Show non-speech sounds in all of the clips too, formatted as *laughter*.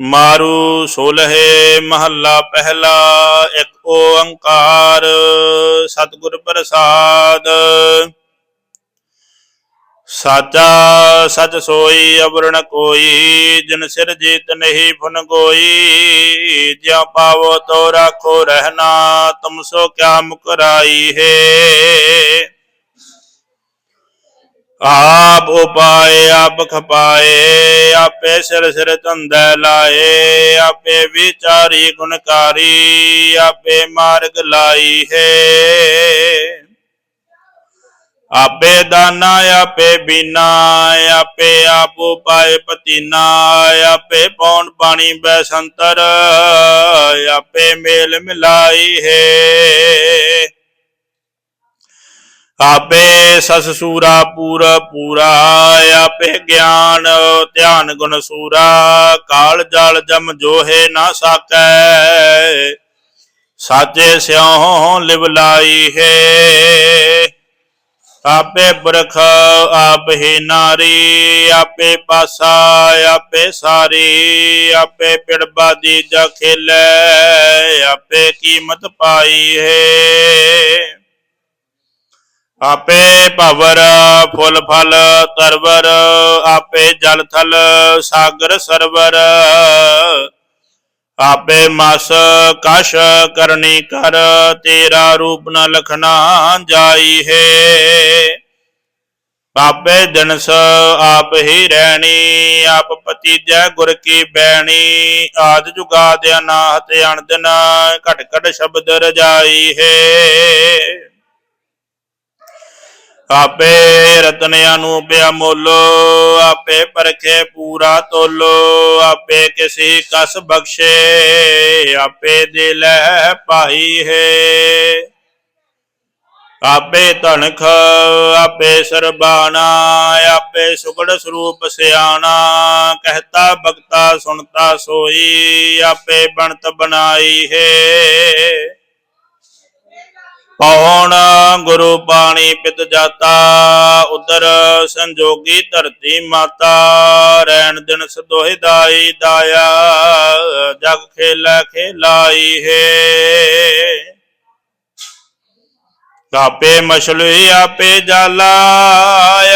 ਮਾਰੂ ਸੋਲਹੇ ਮਹੱਲਾ ਪਹਿਲਾ, ਇੱਕ ਓੰਕਾਰ ਸਤਿਗੁਰ ਪ੍ਰਸਾਦ। ਸਾਚਾ ਸਚ ਸੋਈ, ਅਵਰਣ ਕੋਈ, ਜਿਨ ਸਿਰ ਜੀਤ ਨਹੀਂ ਫੁਨ ਕੋਈ ਜਿਉ ਪਾਵੋ ਤੋ ਰਾਖੋ ਰਹਿਣਾ, ਤੁਮ ਸੋ ਕਿਆ ਮੁਕਰਾਈ ਹੈ। ਆਪ ਉਪਾਏ, ਆਪ ਖਪਾਏ, ਆਪੇ ਸਿਰ ਸਿਰ ਧੰਦੈ ਲਾਏ, ਆਪੇ ਵਿਚਾਰੀ ਗੁਣਕਾਰੀ, ਆਪੇ ਮਾਰਗ ਲਾਈ ਹੈ। ਆਪੇ ਦਾਨਾ, ਆਪੇ ਬੀਨਾ, ਆਪੇ ਆਪ ਉਪਾਏ ਪਤੀਨਾ, ਆਪੇ ਪੌਣ ਪਾਣੀ ਬੈਸੰਤਰ, ਆਪੇ ਮੇਲ ਮਿਲਾਈ ਹੈ। ਆਪੇ ਸਸ ਸੂਰਾ ਪੂਰਾ ਪੂਰਾ, ਆਪੇ ਗਿਆਨ ਧਿਆਨ ਗੁਣ ਸੂਰਾ, ਕਾਲ ਜਲ ਜਮ ਜੋਹੇ ਨਾ ਸਾਕੈ। ਸਾਜੇ ਸਿਉ ਲਿਵ ਲਾਈ ਹੈ। ਆਪੇ ਬਰਖ ਆਪ ਹੀ ਨਾਰੀ, ਆਪੇ ਪਾਸਾ ਆਪੇ ਸਾਰੀ, ਆਪੇ ਪਿੜਬਾ ਦੀ ਖੇਲੇ, ਆਪੇ ਕੀਮਤ ਪਾਈ ਹੈ। ਆਪੇ ਭਵਰ ਫੁੱਲ ਫਲ ਤਰਵਰ, ਆਪੇ ਜਲ ਥਲ ਸਾਗਰ ਸਰਵਰ। ਆਪੇ ਮਸ ਕਸ਼ ਕਰਨੀ ਕਰ, ਤੇਰਾ ਰੂਪ ਨ ਲਖਣਾ ਜਾਈ ਹੈ। ਆਪੇ ਦਿਨਸ ਆਪ ਹੀ ਰਹਿਣੀ, ਆਪ ਪਤੀ ਜੈ ਗੁਰ ਕੀ ਬੈਣੀ। ਆਦ ਜੁਗਾਦ ਅਨਾਹਤ, ਅਣਦਨ ਘਟ ਘਟ ਸ਼ਬਦ ਰਜਾਈ ਹੈ। ਆਪੇ ਰਤਨਿਆਂ ਨੂੰ ਪਿਆ ਮੋਲੋ ਆਪੇ ਪਰਖੇ ਪੂਰਾ ਤੋਲੋ, ਆਪੇ ਕਿਸੇ ਕਸ ਬਖਸ਼ੇ, ਆਪੇ ਦੇ ਲੈ ਪਾਈ ਹੈ। ਆਪੇ ਧਨਖ ਆਪੇ ਸਰਬਾਣਾ, ਆਪੇ ਸੁਗੜ ਸਰੂਪ ਸਿਆਣਾ, ਕਹਤਾ ਬਖਤਾ ਸੁਣਤਾ ਸੋਈ, ਆਪੇ ਬਣਤ ਬਣਾਈ ਹੈ। ਪੌਣ ਗੁਰੂ ਪਾਣੀ ਪਿਤ ਜਾਤਾ? ਉਦਰ ਸੰਜੋਗੀ ਧਰਤੀ ਮਾਤਾ, ਰੈਣ ਦਿਨ ਸਦੋਹਿ ਦਾਈ ਦਾਇਆ, ਜਗ ਖੇਲਾ ਖੇਲਾਈ ਹੈ। ਆਪੇ ਮਛਲੀ ਆਪੇ ਜਾਲਾ,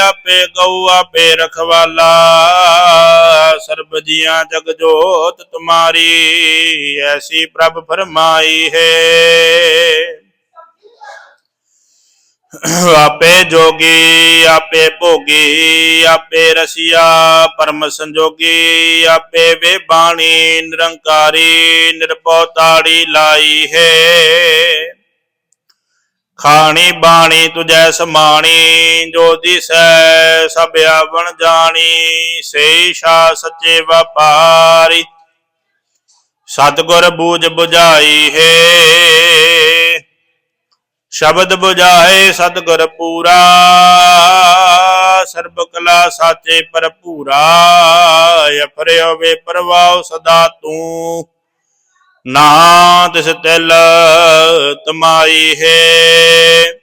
ਆਪੇ ਗਊ ਆਪੇ ਰਖਵਾਲਾ, ਸਰਬ ਜੀਆਂ ਜਗ ਜੋਤ ਤੁਮਾਰੀ, ਐਸੀ ਪ੍ਰਭ ਫਰਮਾਈ ਹੈ। ਆਪੇ ਜੋਗੀ, ਆਪੇ ਭੋਗੀ, ਆਪੇ ਰਸੀਆ, ਪਰਮ ਸੰਜੋਗੀ, ਆਪੇ ਵੇ ਬਾਣੀ ਨਿਰੰਕਾਰੀ ਨਿਰਭਉ ਤਾੜੀ ਲਾਈ ਹੈ। ਖਾਣੀ ਬਾਣੀ ਤੁਜੈ ਸਮਾਣੀ, ਜੋ ਦਿਸੈ ਸਭ ਆਵਣ ਜਾਣੀ ਸੇ ਸ਼ਾ ਸੱਚੇ ਵਪਾਰੀ। ਸਤਿਗੁਰ ਬੂਝ 부ਝਾਈ ਹੈ। ਸ਼ਬਦ 부ਝਾਏ ਸਤਿਗੁਰ ਪੂਰਾ, ਸਰਬ ਕਲਾ ਸਾਚੇ ਭਰਪੂਰਾ ਅਫਰਿਓ ਵੇ ਪਰਵਾਉ ਸਦਾ ਤੂੰ। ਨਾ ਤਿਸ ਤਿਲ ਤਮਾਈ ਹੈ।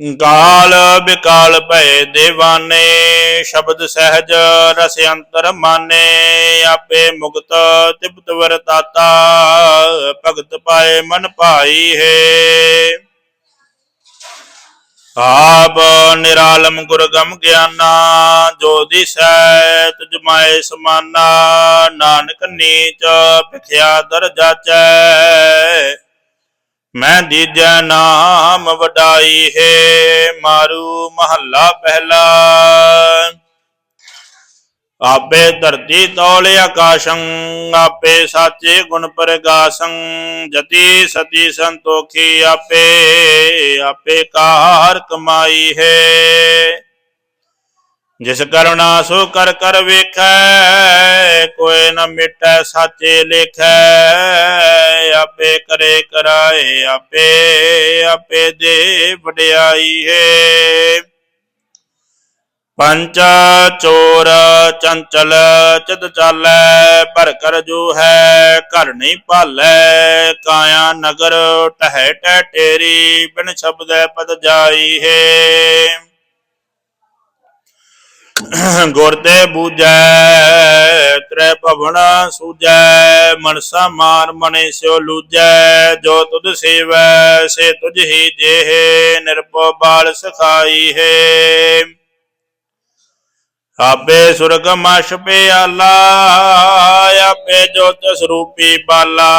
ਗਾਲ ਬਿਕਾਲ ਭੈ ਦੇਵਾਨੇ, ਸ਼ਬਦ ਸਹਿਜ ਰਸ ਅੰਤਰ ਮਾਨੇ, ਆਪੇ ਮੁਕਤ ਤਿਬਤ ਵਰਤਾਤਾ ਭਗਤ ਪਾਏ ਮਨ ਭਾਈ ਹੈ। ਆਪ ਨਿਰਾਲਮ ਗੁਰਗਮ ਗਿਆਨਾ, ਜੋ ਦਿਸੈ ਤੁਜ ਮਾਏ ਸਮਾਨਾ, ਨਾਨਕ ਨੀਚ ਭਿਖਿਆ ਦਰ ਜਾਚੈ। ਮੈਂ ਦੀਜੈ ਨਾਮ ਵਡਾਈ ਹੈ, ਮਾਰੂ ਮਹੱਲਾ ਪਹਿਲਾ। ਆਪੇ ਧਰਤੀ ਤੋਲੇ ਆਕਾਸ਼ੰ, ਆਪੇ ਸਾਚੇ ਗੁਣ ਪ੍ਰਗਾਸੰ, ਜਤੀ ਸਤੀ ਸੰਤੋਖੀ ਆਪੇ ਆਪੇ ਕਾਰ ਕਮਾਈ ਹੈ। ਜਿਸ ਕਰੁਣਾ ਸੋ ਕਰ ਕਰ ਵੇਖੈ, ਕੋਈ ਨ ਮਿਟੈ, ਸਾਚੇ ਲੇਖੈ। ਆਪੇ ਕਰੇ ਕਰਾਏ, ਆਪੇ ਆਪੇ ਦੇ ਵਡਿਆਈ ਹੈ ਪੰਚ ਚੋਰ ਚੰਚਲ ਚਿਤ ਚਾਲੈ, ਭਰ ਕਰ ਜੋ ਹੈ ਘਰ ਨਹੀਂ ਭਾਲੈ। ਕਾਇਆ ਨਗਰ ਟਹਿ ਟਹਿ ਟੇਰੀ, ਬਿਨ ਸ਼ਬਦੈ ਪਦ ਜਾਈ ਹੈ *coughs* ਗੁਰ ਤੇ ਬੂਝੈ, ਤ੍ਰੈ ਭਵਨ ਸੂਜੈ ਮਨਸਾ ਮਾਨ ਮਨੇ ਸਿਓ ਲੂਜੈ, ਜੋ ਤੁਧ ਸੇਵੈ, ਸੇ ਤੁਝ ਹੀ ਜੇਹ, ਨਿਰਭਉ ਬਾਲ ਸਖਾਈ ਹੈ। ਆਪੇ ਸੁਰਗ ਮਸ਼ ਪਿਆਲਾ, ਆਪੇ ਜੋਤ ਸਰੂਪੀ ਬਾਲਾ,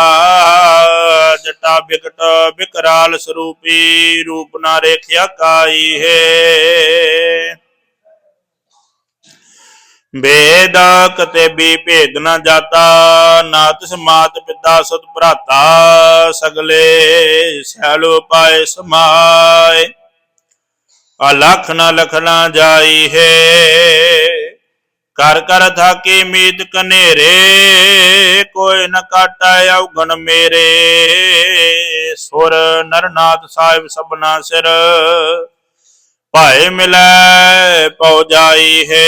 ਜਟਾ ਬਿਕਟ ਬਿਕਰਾਲ ਸਰੂਪੀ, ਰੂਪ ਨਾ ਰੇਖਿਆ ਕਾਈ ਹੈ। ਵੇਦ ਕਤੇ ਵੀ ਭੇਦ ਨਾ ਜਾਤਾ, ਨਾ ਤਿਸ ਮਾਤ ਪਿਤਾ ਸੁਤ ਭਰਾਤਾ, ਸਗਲੇ ਸਿਆਲੋ ਪਾਏ ਸਮਾਏ। ਅਲਖ ਨਾ ਲਖਣਾ ਜਾਈ ਹੈ ਕਰ ਕਰ ਥਾਕੀ ਮੀਤ ਕਨੇਰੇ, ਕੋਈ ਨ ਕਾਟਾ ਔਗਣ ਮੇਰੇ। ਸੁਰ ਨਰਨਾਥ ਸਾਹਿਬ ਸਭਨਾ ਸਿਰ ਭਾਏ ਮਿਲੈ, ਪਉ ਜਾਈ ਹੈ।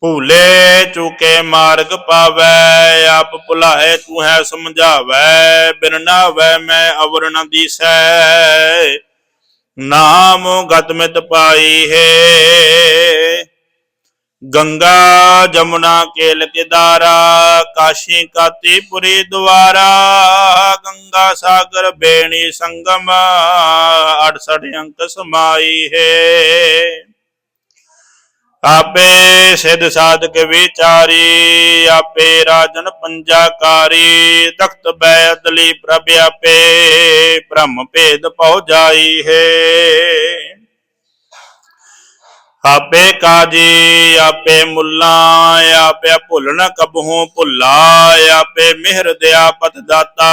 ਭੂਲੇ ਚੁਕੇ ਮਾਰਗ ਪਾਵੈ, ਆਪ ਭੁਲਾਏ ਤੂੰ ਹੈ ਸਮਝਾਵੈ, ਬਿਨ ਨਾਵੈ ਮੈਂ ਅਵਰ ਨ ਦੀਸੈ। ਨਾਮ ਗਤਮਿਤ ਪਾਈ ਹੈ। ਗੰਗਾ ਜਮੁਨਾ ਕੇਲ ਕਿਦਾਰਾ, ਕਾਸ਼ੀ ਕਾਤੀਪੁਰੀ ਦੁਆਰਾ, ਗੰਗਾ ਸਾਗਰ ਬੇਣੀ ਸੰਗਮ 68 ਅੰਕ ਸਮਾਈ ਹੈ। ਆਪੇ ਸਿਧ ਸਾਧਕ ਵਿਚਾਰੀ, ਆਪੇ ਰਾਜਨ ਪੰਜਾਕਾਰੀ, ਤਖਤ ਬੈ ਅਦਲੀ ਪ੍ਰਭ ਆਪੇ, ਬ੍ਰਹਮ ਭੇਦ ਪਉ ਜਾਈ ਹੈ। ਆਪੇ ਕਾਜੀ, ਆਪੇ ਮੁੱਲਾ ਆਪੇ ਭੁੱਲਣ ਕਬਹੂ ਭੁੱਲਾ, ਆਪੇ ਮਿਹਰ ਦਿਆ ਪਤ ਦਾਤਾ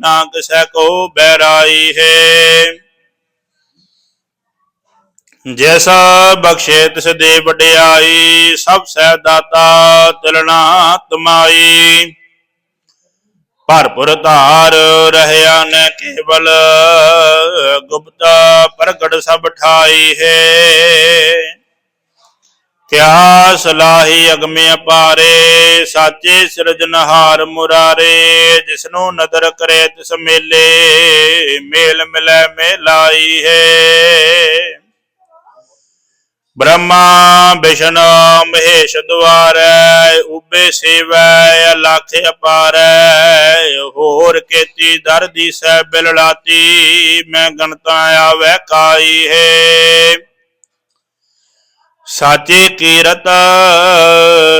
ਨਾ ਕਿਸੈ ਕੋ ਬੈਰਾਈ ਹੈ। ਜਿਸ ਬਖਸ਼ੇ ਤਿਸ ਦੇ ਵਡਿਆਈ, ਸਭ ਸਹਿ ਦਾਤਾ ਤਿਲਣਾ ਕਮਾਈ ਭਰਪੁਰ ਧਾਰ ਰਹਿਆ ਨ ਕੇਵਲ। ਗੁਪਤ ਪ੍ਰਗਟ ਸਭ ਠਾਈ ਹੈ। ਕਿਆ ਸਲਾਹੀ ਅਗਮੇ ਅਪਾਰੇ ਸਾਚੇ ਸਿਰਜਨਹਾਰ ਮੁਰਾਰੇ, ਜਿਸਨੂੰ ਨਦਰ ਕਰੇ ਤਿਸ ਮੇਲੇ, ਮੇਲ ਮਿਲੈ ਮੇਲਾਈ ਹੈ। ਬ੍ਰਹਮਾ ਵਿਸ਼ਨ ਮਹੇਸ਼ ਦੁਆਰੈ, ਉਬੇ ਸੇਵੈ, ਅਲਖ ਅਪਾਰੈ, ਹੋਰ ਕੀਤੀ ਦਰ ਦੀ ਦੀਸੈ ਬਿਲਲਾਤੀ, ਮੈਂ ਗਣਤਾ ਆਵੈ ਕਾਈ ਹੈ। ਸਾਚੀ ਕੀਰਤ,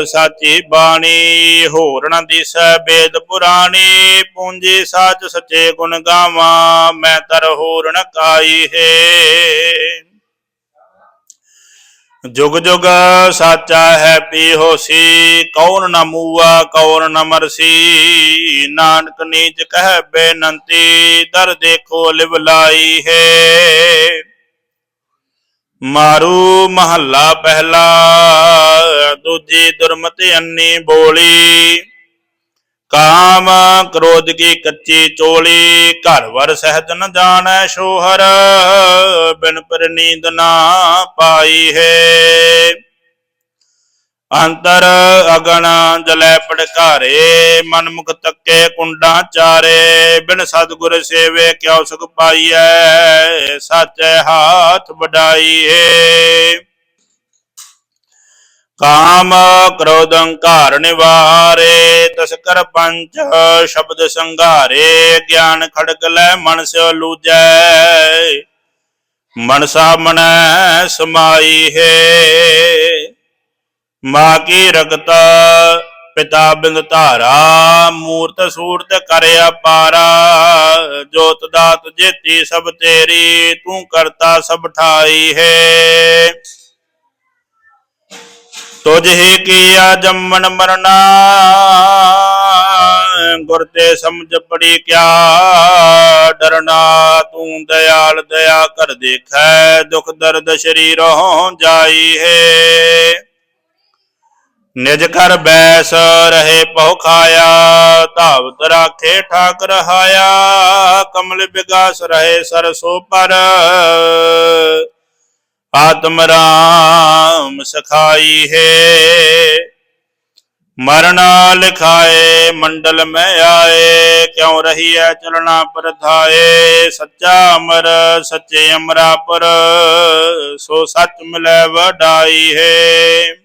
ਸਾਚੀ ਬਾਣੀ, ਹੋਰ ਨ ਦਿਸੈ ਬੇਦ ਪੁਰਾਣੀ, ਪੂੰਜੀ ਸਾਚ ਸੱਚੇ ਗੁਣ ਗਾਵਾਂ, ਮੈਂ ਤਰ ਹੋਰ ਨ ਕਾਈ ਹੈ। ਜੁਗ ਜੁਗ ਸਾਚਾ ਹੈ ਪੀ ਹੋਸੀ ਕੌਣ ਨ ਮੂਆ, ਕੌਣ ਨ ਮਰਸੀ। ਨਾਨਕ ਨੀਚ ਕਹਿ ਬੇਨੰਤੀ, ਦਰ ਦੇਖੋ ਲਿਵ ਲਾਈ ਹੈ। ਮਾਰੂ ਮਹੱਲਾ ਪਹਿਲਾ, ਦੂਜੀ ਦੁਰਮਤਿ ਅੰਨੀ ਬੋਲੀ। ਕਾਮ ਕ੍ਰੋਧ ਕੀ ਕੱਚੀ ਚੋਲੀ, ਘਰ ਵਰ ਸਹਿਜ ਨ ਜਾਣੈ ਸ਼ੋਹਰ, ਬਿਨ ਪ੍ਰਨੀਂਦ ਨਾ ਪਾਈ ਹੈ। ਅੰਤਰ ਅਗਣ ਜਲੈ ਪੜਕਾਰੇ, ਮਨ ਮੁਖ ਤੱਕੇ ਕੁੰਡਾਂ ਚਾਰੇ, ਬਿਨ ਸਤਿਗੁਰ ਸੇਵੇ ਕਿਉ ਸੁਖ ਪਾਈਐ, ਸਾਚੈ ਹਾਥ ਵਡਾਈ ਹੈ। ਕਾਮ ਕ੍ਰੋਧ ਅਹੰਕਾਰ ਨਿਵਾਰੇ ਤਸਕਰ ਪੰਚ ਸ਼ਬਦ ਸੰਘਾਰੇ, ਗਿਆਨ ਖੜਕ ਲੈ ਮਨ ਸਿਓ ਲੂਜੈ। ਮਨਸਾ ਮਨੈ ਸਮਾਈ ਹੈ, ਮਾਂ ਕੀ ਰਗਤ ਪਿਤਾ ਬਿੰਦ ਧਾਰਾ, ਮੂਰਤ ਸੂਰਤ ਕਰਿਆ ਪਾਰਾ ਜੋਤ ਦਾਤ ਜੇਤੀ ਸਭ ਤੇਰੀ, ਤੂੰ ਕਰਤਾ ਸਭ ਠਾਈ ਹੈ। ਤੁਝ ਹੀ ਕੀਆ ਜੰਮਣ ਮਰਨਾ। ਗੁਰ ਤੇ ਸਮਝ ਪੜੀ ਕਿਆ ਡਰਨਾ, ਤੂੰ ਦਇਆਲ ਦਇਆ ਕਰ ਦੇਖੈ, ਦੁਖ ਦਰਦ ਸਰੀਰੋਂ ਜਾਈ ਹੈ। ਨਿਜ ਕਰ ਬੈਸ ਰਹੇ ਪਉ ਖਾਇਆ, ਧਾਵਤ ਰਾਖੇ ਠਾਕ ਰਹਾਇਆ ਕਮਲ ਵਿਗਾਸ ਰਹੇ ਸਰਸੋ ਪਰ। ਆਤਮ ਰਾਮ ਸਖਾਈ ਹੈ। ਮਰਨਾ ਲਿਖਾਏ, ਮੰਡਲ ਮੈਂ ਆਏ, ਕਿਉ ਹੈ ਚਲਣਾ ਪਰਥਾਏ ਸੱਚਾ ਅਮਰ, ਸੱਚੇ ਅਮਰਾ ਪਰ ਸੋ ਸੱਚ ਮਿਲੈ ਵਡਾਈ ਹੈ।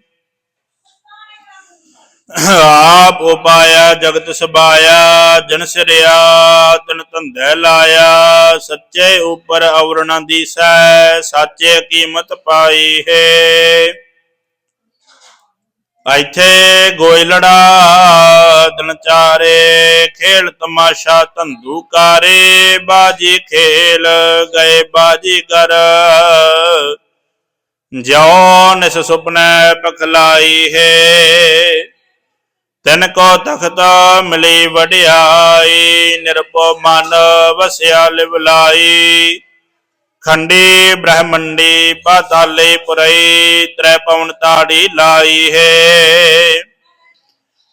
ਆਪ ਉਪਾਇਆ ਜਗਤ ਸਬਾਇਆ ਜਨ ਸਿਰਿਆ, ਤਨ ਧੰਦੇ ਲਾਇਆ। ਸੱਚੇ ਉਪਰ ਔਰਣਾ ਦੀਸੈ ਸਾਚੇ ਕੀਮਤ ਪਾਈ ਹੈ। ਇੱਥੇ ਗੋਇਲੜਾ ਤਨ ਚਾਰੇ, ਖੇਲ ਤਮਾਸ਼ਾ ਧੰਦੂਕਾਰੇ ਬਾਜੀ ਖੇਲ ਗਏ, ਬਾਜੀ ਕਰ ਜਿਉ ਨਿਸ ਸੁਪਨੇ ਪਖਲਾਈ ਹੈ। ਤਨ ਕੋ ਤਖਤ ਮਿਲੀ ਵਡਿਆਈ, ਨਿਰਭਉ ਮਨ ਵਸਿਆ ਲਿਵਲਾਈ ਖੰਡੀ ਬ੍ਰਹਮੰਡੀ ਪਾਤਾਲੇ ਪੁਰਈ, ਤ੍ਰੈ ਪਵਨ ਤਾੜੀ ਲਾਈ ਹੈ।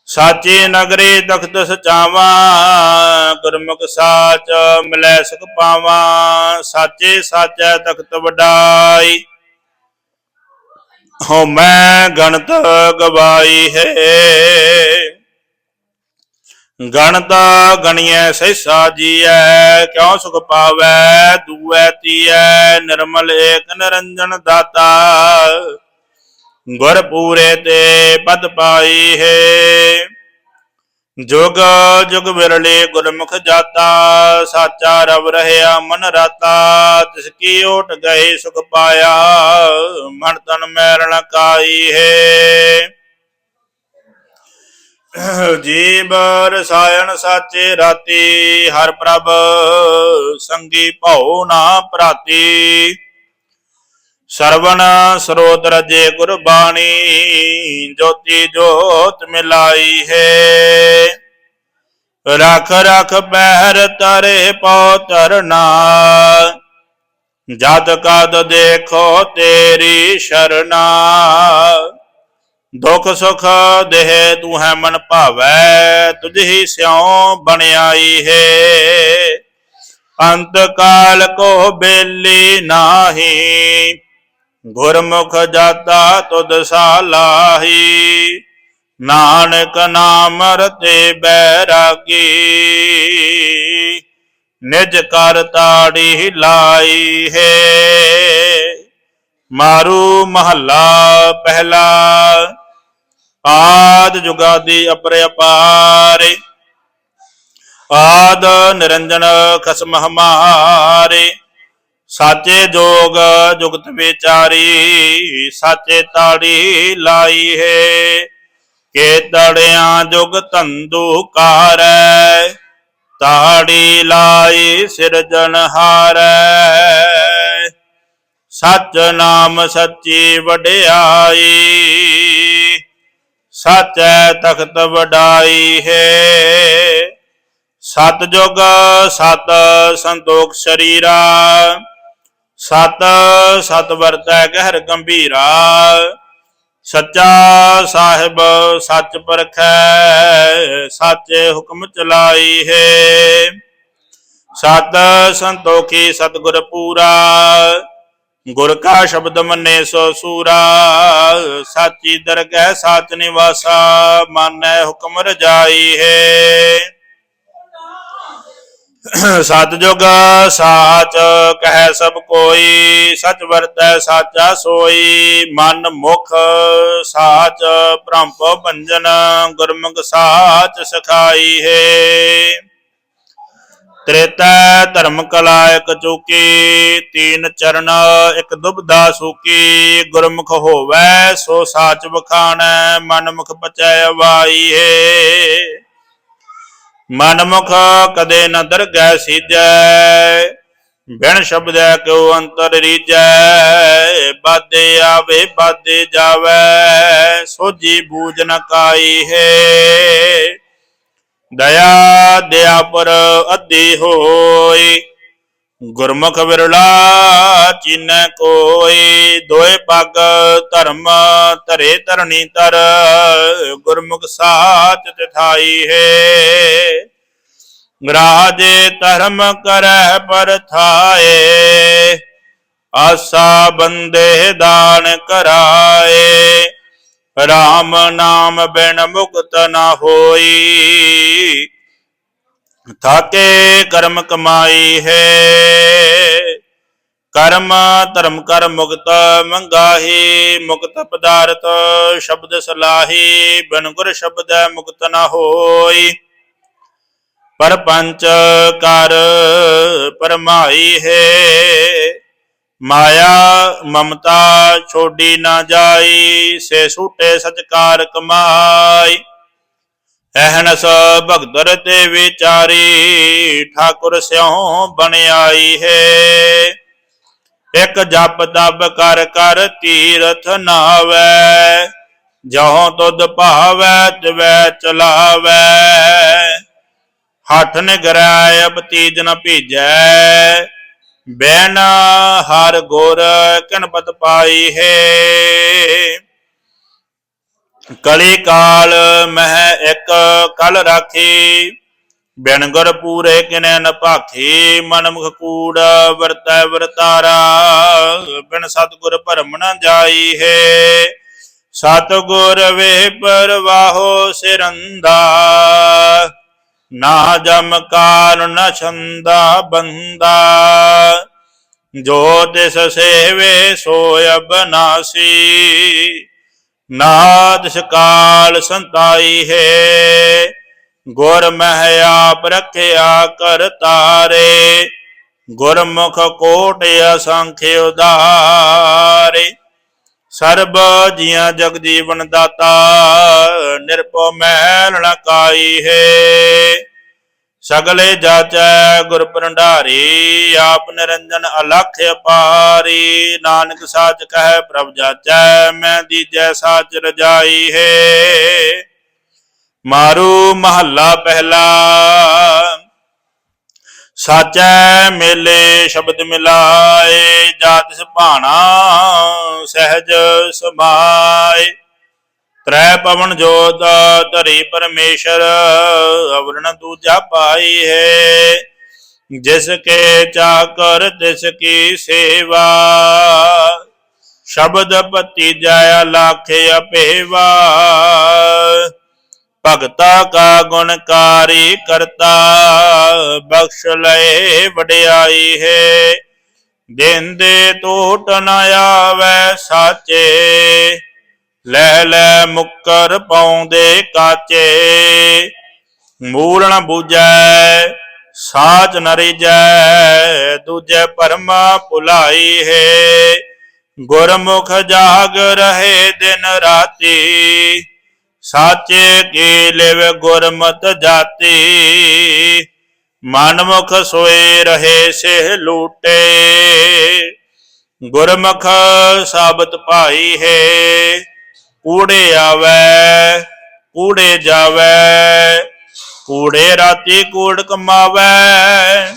ਸਾਚੇ ਨਗਰੇ ਤਖਤ ਸਚਾਵਾ, ਗੁਰਮੁਖ ਸਾਚ ਮਿਲੈ ਸੁਖ ਪਾਵਾ। ਸਾਚੇ ਸਾਚੈ ਤਖਤ ਵਡਾਈ। ਹੋ, ਮੈਂ ਗਣਤ ਗਵਾਈ ਹੈ। ਗਣਤ ਗਣੀਐ ਸਹਿਸਾ ਜੀਐ ਕਿਉ ਸੁਖ ਪਾਵੈ? ਦੂਐ ਤੀਐ, ਨਿਰਮਲ ਏਕ ਨਿਰੰਜਨ ਦਾਤਾ। ਗੁਰ ਪੂਰੇ ਤੇ ਪਦ ਪਾਈ ਹੈ। ਜੁਗ ਜੁਗ ਵਿਰਲੇ ਗੁਰਮੁਖ ਜਾਤਾ, ਸਾਚਾ ਰਵ ਰਹਿਆ ਮਨ ਰਾਤਾ, ਤਿਸ ਕੀ ਓਟ ਗਏ ਸੁਖ ਪਾਇਆ, ਮਨ ਤਨ ਮੈਰਣ ਕਾਈ ਹੈ। ਜੀਵ ਰਸਾਇਣ ਸਾਚੇ ਰਾਤੀ, ਹਰ ਪ੍ਰਭ ਸੰਗੀ ਭਉ ਨਾ ਭਰਾਤੀ ਸਰਵਣ ਸਰੋਤ ਰਜੇ ਗੁਰਬਾਣੀ, ਜੋਤੀ ਜੋਤ ਮਿਲਾਈ ਹੈ। ਰਖ ਰਖ ਬਹਿਰ ਤਰੇ ਪਉ ਤਰਨਾ। ਜਦ ਕਦ ਦੇਖੋ ਤੇਰੀ ਸ਼ਰਨਾ। ਦੁਖ ਸੁਖ ਦੇਹ ਤੂੰ ਹੈ ਮਨ ਭਾਵੈ, ਤੁਝ ਹੀ ਸਿਉ ਬਣਾਈ ਹੈ। ਅੰਤ ਕਾਲ ਕੋ ਬੇਲੀ ਨਾਹੀ ਗੁਰਮੁਖ ਜਾਤਾ ਤੁਧ ਸਾਲਾਹੀ, ਨਾਨਕ ਨਾਮ ਰਤੇ ਬੈਰਾਗੀ। ਨਿਜ ਕਰ ਤਾੜੀ ਲਾਈ ਹੈ, ਮਾਰੂ ਮਹੱਲਾ ਪਹਿਲਾ। ਆਦ ਜੁਗਾਦੀ ਅਪਰੇ ਅਪਾਰੇ, ਆਦ ਨਿਰੰਜਨ ਖਸਮ ਹਮਾਰੇ। ਸਾਚੇ ਜੋਗ ਜੁਗਤ ਵਿਚਾਰੀ, ਸਾਚੇ ਤਾੜੀ ਲਾਈ ਹੈ। ਕੇ ਤੜਿਆਂ ਜੁਗ ਧੰਦੂ ਕਾਰੈ, ਤਾੜੀ ਲਾਈ ਸਿਰਜਣ ਹਾਰੈ। ਸਚ ਨਾਮ ਸੱਚੀ ਵਡਿਆਈ, ਸਾਚੈ ਤਖਤ ਵਡਾਈ ਹੈ। ਸਤ ਜੁਗ, ਸਤ ਸੰਤੋਖ ਸ਼ਰੀਰਾ ਸਤ ਸਤ ਵਰਤੈ ਗਹਿਰ ਗੰਭੀਰਾ, ਸੱਚਾ ਸਾਹਿਬ ਸੱਚ ਪਰਖੈ, ਸਾਚੇ ਹੁਕਮ ਚਲਾਈ ਹੈ ਸਤ ਸੰਤੋਖੀ ਸਤਿਗੁਰ ਪੂਰਾ, ਗੁਰ ਕਾ ਸ਼ਬਦ ਮੰਨੇ ਸੋ ਸੂਰਾ, ਸਾਚੀ ਦਰਗਹਿ ਸਾਚ ਨਿਵਾਸਾ, ਮਾਨੈ ਹੁਕਮ ਰਜਾਈ ਹੈ ਸਤਜੁਗ ਸਾਚ ਕਹਿ ਸਭ ਕੋਈ, ਸਚ ਵਰਤੈ ਸਾਚਾ ਸੋਈ, ਮਨ ਮੁਖ ਸਾਚ ਭ੍ਰਮ ਭੰਜਨ ਗੁਰਮੁਖ ਸਾਚ ਸਖਾਈ ਹੈ। ਤ੍ਰੇਤੈ ਧਰਮ ਕਲਾ ਇਕ ਚੁਕੀ, ਤੀਨ ਚਰਨ ਇਕ ਦੁਬਦਾ ਸੂਕੀ, ਗੁਰਮੁਖ ਹੋਵੈ ਸੋ ਸਾਚ ਬਖਾਣੈ ਮਨ ਮੁਖ ਪਚੈ ਵਾਈ ਹੈ। ਮਨ ਮੁਖ ਕਦੇ ਨ ਦਰਗਹਿ ਸੀਜੈ, ਬਿਨ ਸ਼ਬਦੈ ਕਿਉ ਅੰਤਰ ਰੀਜੈ, ਬਾਦੇ ਆਵੇ, ਬਾਦੇ ਜਾਵੈ ਸੋਜੀ ਬੂਝ ਨ ਕਾਈ ਹੈ। ਦਇਆ ਦਿਆ ਪਰ ਅੱਧੀ ਹੋਈ ਗੁਰਮੁਖ ਵਿਰਲਾ ਚਿਨ ਕੋਈ ਦੋਏ ਪੱਗ ਧਰਮ ਧਰੇ ਧਰਣੀ ਤਰ ਗੁਰਮੁਖ ਸਾਚ ਤਿਥਾਈ ਹੈ। ਰਾਜੇ ਧਰਮ ਕਰੈ ਪਰਥਾਏ ਆਸਾ ਬੰਦੇ ਦਾਨ ਕਰਾਏ। RAM ਨਾਮ ਬਿਨ ਮੁਕਤ ਨਾ ਹੋਈ ਥਾਕੇ ਕਰਮ ਕਮਾਈ ਹੈ। ਕਰਮ, ਧਰਮ ਕਰ ਮੁਕਤ, ਮੰਗਾਹੀ ਮੁਕਤ ਪਦਾਰਥ, ਸ਼ਬਦ ਸਲਾਹੀ, ਬਿਨ ਗੁਰ ਸ਼ਬਦ ਮੁਕਤ ਨਾ ਹੋਈ। ਪਰਪੰਚ ਕਰ ਪਰਮਾਈ ਹੈ। ਮਾਇਆ, ਮਮਤਾ ਛੋਡੀ ਨਾ ਜਾਈ, ਸੇ ਸੂਟੇ ਸਚਕਾਰ ਕਮਾਈ। ਐਹਨਸ ਭਗਦਰ ਤੇ ਵਿਚਾਰੀ, ਠਾਕੁਰ ਸਿਉ ਬਣ ਹੈ। ਇਕ ਜਪ ਤਪ ਕਰ ਕਰ ਤੀਰਥ ਨਾਵੈ ਜਹੋਂ ਤੁਧ ਭਾਵੈ ਤਿਵੈ ਚਲਾਵੈ। ਹੱਠ ਨਿਗਰੈ ਅਬਤੀਜ ਨ ਭੀਜੈ ਬੈਨ ਹਰ ਗੁਰ ਕਿਨਪਤ ਪਾਈ ਹੈ। ਕਲੀ ਕਾਲ ਮਹਿ ਇੱਕ ਕਲ ਰਾਖੀ ਬਿਨ ਗੁਰ ਪੂਰੇ ਕਿਨੈ ਨ ਭਾਖੀ ਮਨ ਮੁਖ ਕੂੜ ਵਰਤੈ ਵਰਤਾਰਾ, ਬਿਨ ਸਤਗੁਰ ਭਰਮ ਨ ਜਾਈ ਹੈ। ਸਤਗੁਰ ਵੇ ਪਰਵਾਹੋ ਸਿਰੰਦਾ, ਨਾ ਜਮ ਕਾਲ ਨ ਛੰਦਾ ਬੰਦਾ। ਜੋ ਤਿਸ ਸੇਵੇ ਸੋਇ ਅਬਨਾਸੀ ਨਾਦਿਸ ਕਾਲ ਸੰਤਾਈ ਹੈ। ਗੁਰ ਮਹਿ ਆਪ ਰਖਿਆ ਕਰ ਤਾਰੇ। ਗੁਰਮੁਖ ਕੋਟ ਅਸੰਖ ਉਦਾਰੇ ਸਰਬ ਜੀਆਂ ਜਗ ਜੀਵਨ ਦਾਤਾ, ਨਿਰਭਉ ਮੈਲ ਨ ਹੈ। ਸਗਲੇ ਜਾਚੈ ਗੁਰ ਭੰਡਾਰੀ, ਆਪ ਨਿਰੰਜਨ ਅਲਖ ਅਪਾਰੀ। ਨਾਨਕ ਸਾਚ ਕਹੈ ਪ੍ਰਭ ਜਾਚੈ, ਮੈਂ ਦੀਜੈ ਸਾਚ ਰਜਾਈ ਹੈ। ਮਾਰੂ ਮਹੱਲਾ ਪਹਿਲਾ, ਸਾਚੈ ਮੇਲੇ ਸ਼ਬਦ ਮਿਲਾਏ, ਜਾਤ ਸੁਭਾਣਾ ਸਹਿਜ ਸਮਾਏ। ਤ੍ਰੈ ਪਵਨ ਜੋਤ ਧਰੀ ਪਰਮੇਸ਼ਰ ਅਵਰਣ ਦੂਜਾ ਪਾਈ ਹੈ। ਜਿਸ ਕੇ ਚਾਕਰ, ਤਿਸ ਕੀ ਸੇਵਾ। ਸ਼ਬਦ ਪਤੀ ਜਾਇਆ ਲਾਖੇ ਅਪੇਵਾ। ਭਗਤਾ ਕਾ ਗੁਣਕਾਰੀ ਕਰਤਾ, ਬਖਸ਼ ਲਏ ਵਡਿਆਈ ਹੈ। ਦਿਨ ਦੇ ਟੋਟ ਨ ਆਵੈ ਸਾਚੇ ਲੈ ਲੈ ਮੁੱਕਰ ਪਾਉਂਦੇ ਕਾਚੇ ਮੂਲ ਨ ਬੂਝੈ ਸਾਚ ਨ ਰਿਜੈ ਦੂਜੇ ਪਰਮਾ ਭੁਲਾਈ ਹੈ। ਗੁਰਮੁਖ ਜਾਗ ਰਹੇ ਦਿਨ ਰਾਤੀ, ਸਾਚੇ ਕੀ ਲਿਵ ਗੁਰਮਤ ਜਾਤੀ। ਮਨਮੁਖ ਸੋਏ ਰਹੇ ਸੇ ਲੂਟੇ, ਗੁਰਮੁਖ ਸਾਬਤ ਭਾਈ ਹੈ। ਕੂੜੇ ਆਵੈ, ਕੂੜੇ ਜਾਵੈ, ਕੂੜੇ ਰਾਤੀ ਕੂੜ ਕਮਾਵੈ।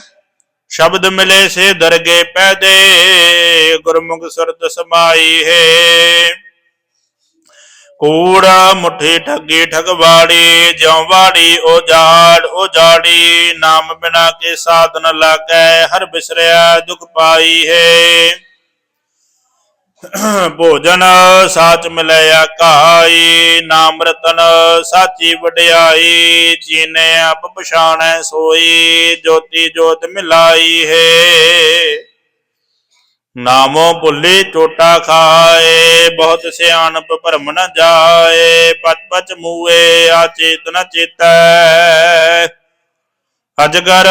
ਸ਼ਬਦ ਮਿਲੇ ਸੇ ਦਰਗੇ ਪੈਦੇ, ਗੁਰਮੁਖ ਸੁਰਤ ਸਮਾਈ ਹੈ। ਕੂੜਾ ਮੁਠੀ ਠੱਗੀ ਠਗਵਾੜੀ, ਜਿਉ ਵਾੜੀ ਉਜਾੜ ਉਜਾੜੀ ਨਾਮ ਬਿਨਾ ਕੇ ਸਾਧਨ ਲਾਗੈ, ਹਰ ਬਿਸਰਿਆ ਦੁਖ ਪਾਈ ਹੈ। ਭੋਜਨ ਸਾਚ ਮਿਲਿਆ ਕਾਈ ਨਾਮ ਰਤਨ ਸਾਚੀ ਵਡਿਆਈ, ਚੀਨੇ ਆਪ ਪਛਾਣੈ ਸੋਈ, ਜੋਤੀ ਜੋਤ ਮਿਲਾਈ ਹੈ। ਨਾਮੋ ਭੁੱਲੀ ਟੋਟਾ ਖਾਏ, ਬਹੁਤ ਸਿਆਣਪ ਭਰਮ ਨ ਜਾਏ, ਪਚ ਪਚ ਮੂਏ ਆ ਚੇਤਨ ਚੇਤੈ। ਅਜਗਰ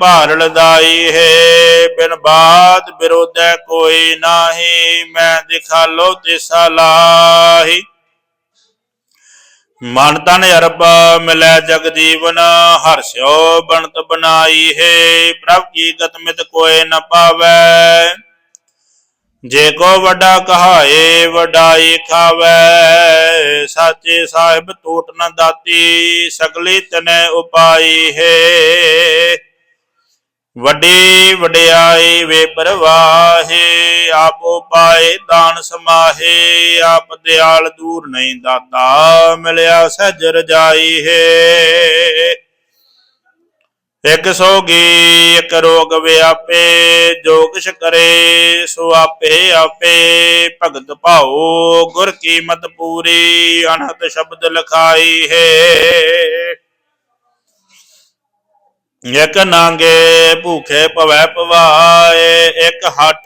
ਭਾਰ ਲਦਾਈ ਹੈ, ਬਿਨ ਬਾਤ ਵਿਰੋਧੈ ਕੋਈ ਨਾਹੀ, ਮੈਂ ਦਿਖਾਲੋ ਤਿਸਾ ਲਾਹੀ। ਮਨ ਤਨ ਅਰਬ ਮਿਲੈ ਜਗ ਜੀਵਨ ਹਰਸਿਓ ਬਣਤ ਬਨਾਈ ਹੈ, ਪ੍ਰਭ ਕੀ ਗਤ ਮਿਤ ਕੋਏ ਨ ਪਾਵੈ। ਜੇ ਕੋ ਵੱਡਾ ਕਹਾਏ, ਵਡਾਈ ਖਾਵੈ, ਸਾਚੇ ਸਾਹਿਬ ਟੂਟ ਨ ਦਾਤੀ, ਸਗਲੀ ਤਨੈ ਉਪਾਈ ਹੈ। ਵੱਡੀ ਵਡਿਆਈ ਵੇ ਪਰਵਾਹੇ, ਆਪ ਉਪਾਏ ਦਾਨ ਸਮਾਹੇ, ਆਪ ਦਿਆਲ ਦੂਰ ਨਹੀਂ ਦਾਤਾ, ਮਿਲਿਆ ਸਹਿਜ ਰਜਾਈ ਹੈ। ਇਕ ਸੋਗੀ ਇਕ ਰੋਗ ਵਿਆਪੇ, ਜੋ ਕਿਛ ਕਰੇ ਸੋ ਆਪੇ ਆਪੇ। ਭਗਤ ਭਾਉ, ਗੁਰ ਕੀਮਤ ਪੂਰੀ ਅਨਹਤ ਸ਼ਬਦ ਲਖਾਈ ਹੈ। ਇਕ ਨਾਂਗੇ ਭੂਖੇ ਭਵੈ ਪਵਾਏ ਇਕ ਹੱਠ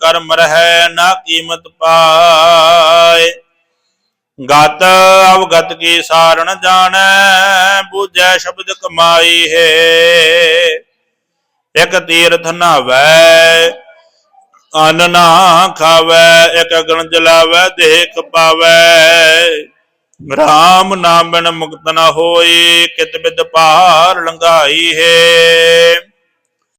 ਕਰਮ ਰਹਿ, ਨਾ ਕੀਮਤ ਪਾਏ। ਗਤ ਅਵਗਤ ਕੀ ਸਾਰਣ ਜਾਣੈ, ਬੂਝੈ ਸ਼ਬਦ ਕਮਾਈ ਹੈ। ਇਕ ਤੀਰਥ ਨਾਵੈ, ਅਨ ਨਾ ਖਾਵੈ, ਇਕ ਗਣ ਜਲਾਵੈ ਦੇਖ ਪਾਵੈ। ਰਾਮ ਨਾਮ ਬਿਨ ਮੁਕਤ ਨ ਹੋਈ, ਕਿਤ ਬਿਦ ਪਾਰ ਲੰਘਾਈ ਹੈ।